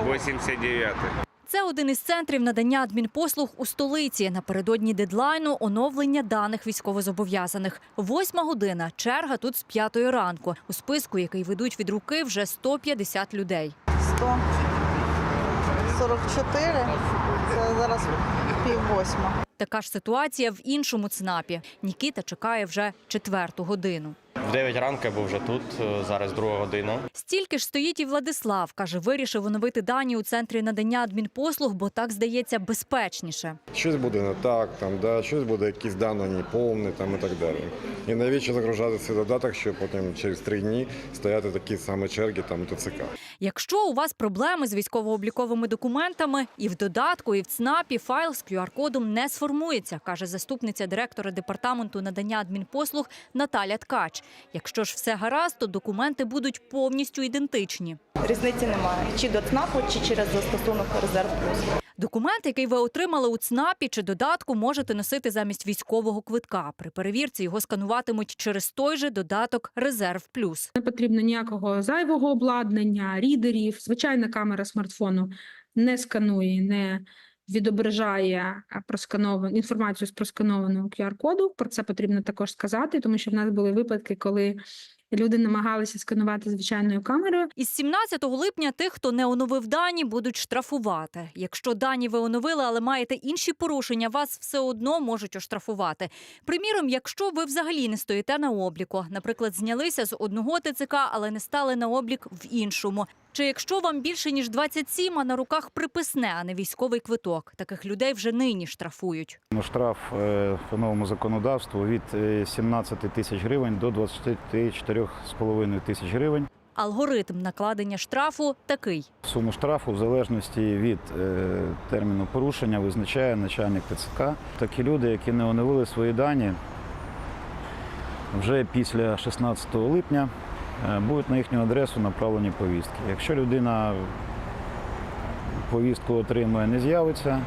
89 Це один із центрів надання адмінпослуг у столиці. Напередодні дедлайну оновлення даних військовозобов'язаних. Восьма година. Черга тут з п'ятої ранку. У списку, який ведуть від руки, вже 150 людей. 144, це зараз пів восьма. Така ж ситуація в іншому ЦНАПі. Нікіта чекає вже четверту годину. В 9 ранку я був вже тут, е, зараз друга година. Стільки ж стоїть і Владислав. Каже, вирішив оновити дані у центрі надання адмінпослуг, бо так здається безпечніше. Щось буде не так, там, да, щось буде якісь дані неповні там, і так далі. І навіщо загружати цей додаток, щоб потім через три дні стояти такі самі черги там ТЦК. Якщо у вас проблеми з військово-обліковими документами, і в додатку, і в ЦНАПі файл з QR-кодом не сформується, каже заступниця директора департаменту надання адмінпослуг Наталя Ткач. Якщо ж все гаразд, то документи будуть повністю ідентичні. Різниці немає чи до ЦНАПу, чи через застосунок резерв плюс. Документ, який ви отримали у ЦНАПі чи додатку, можете носити замість військового квитка. При перевірці його скануватимуть через той же додаток Резерв Плюс. Не потрібно ніякого зайвого обладнання, рідерів. Звичайна камера смартфону не сканує, не відображає а, проскановану інформацію з просканованого QR-коду. Про це потрібно також сказати, тому що в нас були випадки, коли люди намагалися сканувати звичайною камерою. Із 17 липня тих, хто не оновив дані, будуть штрафувати. Якщо дані ви оновили, але маєте інші порушення, вас все одно можуть оштрафувати. Приміром, якщо ви взагалі не стоїте на обліку, наприклад, знялися з одного ТЦК, але не стали на облік в іншому. Чи якщо вам більше ніж 27, а на руках приписне, а не військовий квиток, таких людей вже нині штрафують. Ну, Штраф е, по новому законодавству від е, 17 тисяч гривень до 24,5 тисяч гривень. Алгоритм накладення штрафу такий. Суму штрафу в залежності від е, терміну порушення визначає начальник ТЦК. Такі люди, які не оновили свої дані, вже після 16 липня е, будуть на їхню адресу направлені повістки. Якщо людина повістку отримує, не з'явиться,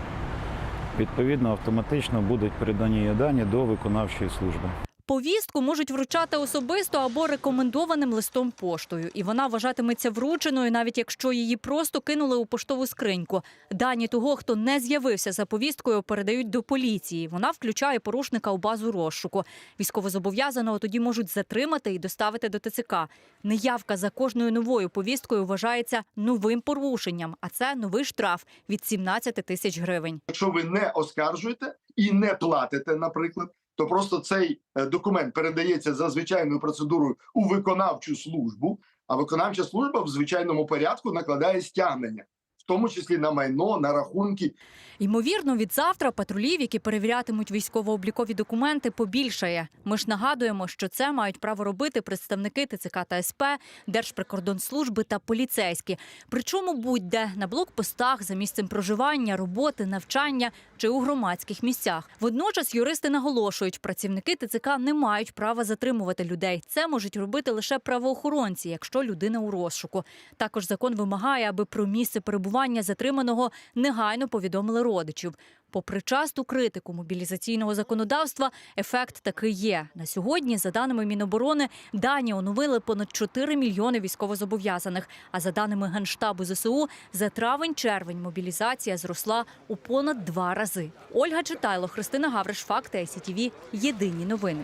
відповідно автоматично будуть передані її дані до виконавчої служби. Повістку можуть вручати особисто або рекомендованим листом поштою, і вона вважатиметься врученою, навіть якщо її просто кинули у поштову скриньку. Дані того, хто не з'явився за повісткою, передають до поліції. Вона включає порушника у базу розшуку. Військовозобов'язаного тоді можуть затримати і доставити до ТЦК. Неявка за кожною новою повісткою вважається новим порушенням, а це новий штраф від 17 тисяч гривень. Якщо ви не оскаржуєте і не платите, наприклад, то просто цей е, документ передається за звичайною процедурою у виконавчу службу, а виконавча служба в звичайному порядку накладає стягнення, тому числі на майно, на рахунки Ймовірно, від завтра патрулів, які перевірятимуть військово-облікові документи, побільшає. Ми ж нагадуємо, що це мають право робити представники ТЦК та СП, Держприкордонслужби та поліцейські. Причому будь-де на блокпостах за місцем проживання, роботи, навчання чи у громадських місцях. Водночас юристи наголошують, працівники ТЦК не мають права затримувати людей. Це можуть робити лише правоохоронці, якщо людина у розшуку. Також закон вимагає, аби про місце перебування затриманого негайно повідомили родичів. Попри часту критику мобілізаційного законодавства, ефект таки є. На сьогодні, за даними Міноборони, дані оновили понад 4 мільйони військовозобов'язаних. А за даними Генштабу ЗСУ, за травень-червень мобілізація зросла у понад два рази. Ольга Читайло, Христина Гавриш, Факти СІТІВІ. Єдині новини.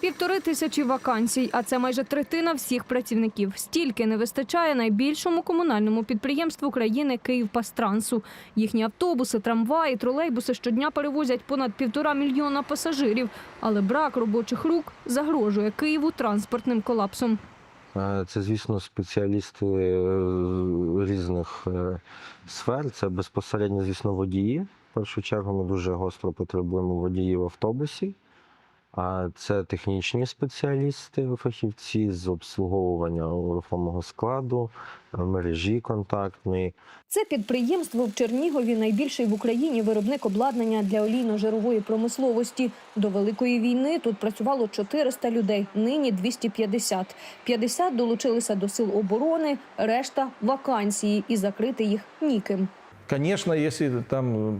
Півтори тисячі вакансій, а це майже третина всіх працівників. Стільки не вистачає найбільшому комунальному підприємству країни Київпастрансу. Їхні автобуси, трамваї, тролейбуси щодня перевозять понад півтора мільйона пасажирів. Але брак робочих рук загрожує Києву транспортним колапсом. Це, звісно, спеціалісти е, різних е, сфер. Це безпосередньо, звісно, водії. В першу чергу ми дуже гостро потребуємо водіїв в автобусі. А це технічні спеціалісти, фахівці з обслуговування рухомого складу, мережі контактної. Це підприємство в Чернігові найбільший в Україні виробник обладнання для олійно-жирової промисловості. До великої війни тут працювало 400 людей, нині 250. 50 долучилися до сил оборони, решта вакансії і закрити їх ніким. Звісно, якщо там е,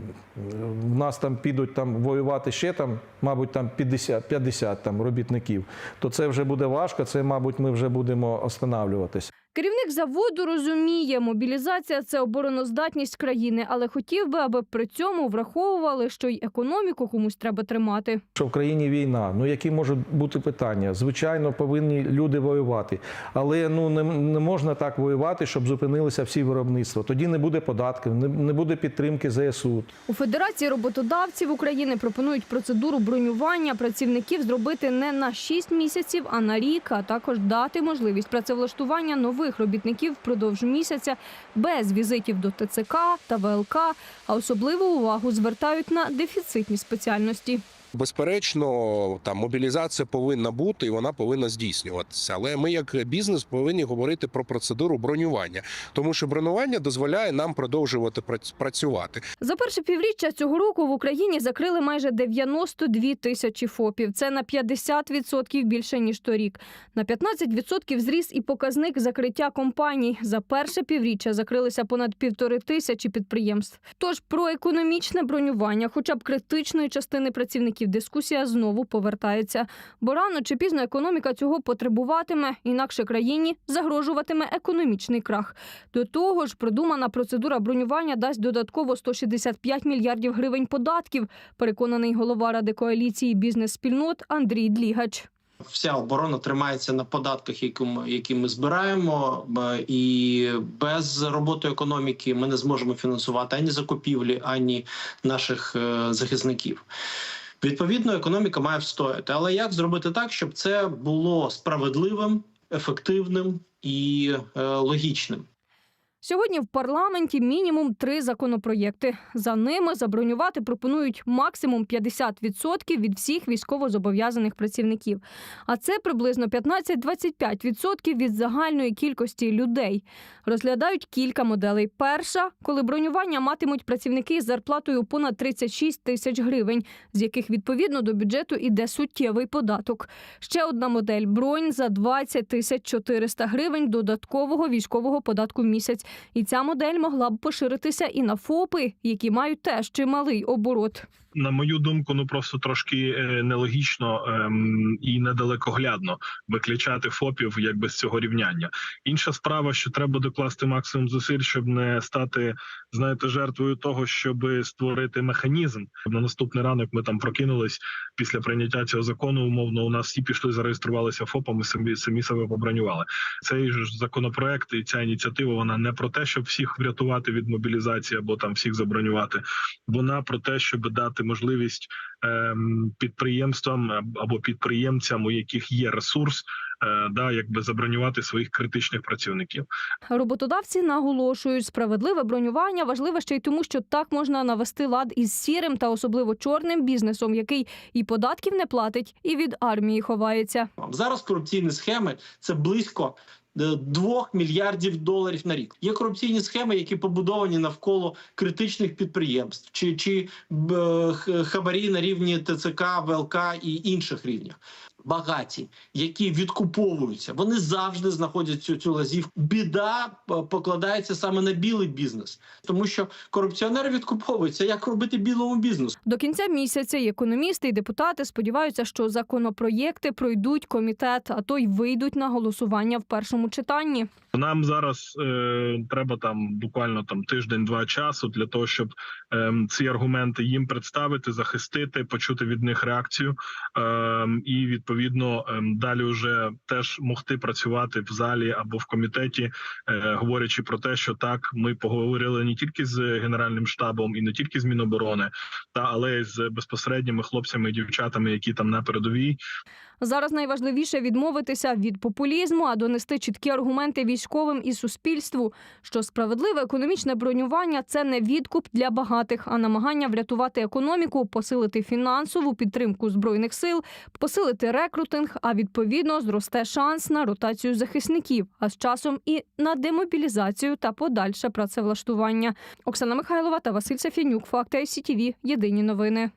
в нас там підуть там воювати ще там, мабуть, там 50, 50 там робітників, то це вже буде важко. Це, мабуть, ми вже будемо останавливатись. Керівник заводу розуміє, мобілізація це обороноздатність країни, але хотів би, аби при цьому враховували, що й економіку комусь треба тримати. Що в країні війна, ну які можуть бути питання? Звичайно, повинні люди воювати, але ну не, не можна так воювати, щоб зупинилися всі виробництва. Тоді не буде податків, не, не буде підтримки ЗСУ. У Федерації роботодавців України пропонують процедуру бронювання працівників зробити не на 6 місяців, а на рік, а також дати можливість працевлаштування нових робітників впродовж місяця без візитів до ТЦК та ВЛК, а особливу увагу звертають на дефіцитні спеціальності. Безперечно, там мобілізація повинна бути і вона повинна здійснюватися. Але ми, як бізнес, повинні говорити про процедуру бронювання, тому що бронювання дозволяє нам продовжувати працювати. За перше півріччя цього року в Україні закрили майже 92 тисячі ФОПів. Це на 50% більше ніж торік. На 15% зріс і показник закриття компаній. За перше півріччя закрилися понад півтори тисячі підприємств. Тож про економічне бронювання, хоча б критичної частини працівників, дискусія знову повертається. Бо рано чи пізно економіка цього потребуватиме, інакше країні загрожуватиме економічний крах. До того ж, продумана процедура бронювання дасть додатково 165 мільярдів гривень податків, переконаний голова ради коаліції бізнес-спільнот Андрій Длігач. Вся оборона тримається на податках, які ми збираємо, і без роботи економіки ми не зможемо фінансувати ані закупівлі, ані наших е, захисників. Відповідно, економіка має встояти. Але як зробити так, щоб це було справедливим, ефективним і е, логічним? Сьогодні в парламенті мінімум три законопроєкти. За ними забронювати пропонують максимум 50% від всіх військовозобов'язаних працівників. А це приблизно 15-25% від загальної кількості людей. Розглядають кілька моделей. Перша, коли бронювання матимуть працівники з зарплатою понад 36 тисяч гривень, з яких відповідно до бюджету іде суттєвий податок. Ще одна модель бронь за 20 тисяч 400 гривень додаткового військового податку в місяць. І ця модель могла б поширитися і на ФОПи, які мають теж чималий оборот. На мою думку, ну просто трошки е, нелогічно ем, і недалекоглядно виключати ФОПів якби з цього рівняння. Інша справа, що треба докласти максимум зусиль, щоб не стати, знаєте, жертвою того, щоб створити механізм. На наступний ранок ми там прокинулись після прийняття цього закону. Умовно, у нас всі пішли, зареєструвалися ФОПами, самі самі себе побронювали. Цей ж законопроект і ця ініціатива вона не про те, щоб всіх врятувати від мобілізації або там всіх забронювати. Вона про те, щоб дати можливість ем, підприємствам або підприємцям, у яких є ресурс, е, да, якби забронювати своїх критичних працівників. Роботодавці наголошують, справедливе бронювання важливе ще й тому, що так можна навести лад із сірим та особливо чорним бізнесом, який і податків не платить, і від армії ховається. Зараз корупційні схеми це близько 2 мільярдів доларів на рік. Є корупційні схеми, які побудовані навколо критичних підприємств, чи, чи е, хабарі на рівні ТЦК, ВЛК і інших рівнях. Багаті, які відкуповуються, вони завжди знаходять цю, цю лазівку. Біда е, покладається саме на білий бізнес, тому що корупціонери відкуповуються. Як робити білому бізнесу? До кінця місяця і економісти і депутати сподіваються, що законопроєкти пройдуть комітет, а то й вийдуть на голосування в першому читанні. Нам зараз е, треба там буквально там тиждень-два часу для того, щоб ем, ці аргументи їм представити, захистити, почути від них реакцію, ем, і відповідно ем, далі вже теж могти працювати в залі або в комітеті, е, говорячи про те, що так ми поговорили не тільки з генеральним штабом і не тільки з Міноборони, та але й з безпосередніми хлопцями і дівчатами, які там на передовій, Зараз найважливіше відмовитися від популізму, а донести чіткі аргументи військовим і суспільству, що справедливе економічне бронювання це не відкуп для багатих, а намагання врятувати економіку, посилити фінансову підтримку збройних сил, посилити рекрутинг, а відповідно зросте шанс на ротацію захисників, а з часом і на демобілізацію та подальше працевлаштування. Оксана Михайлова та Василь Сафінюк. Факти ICTV. Єдині новини.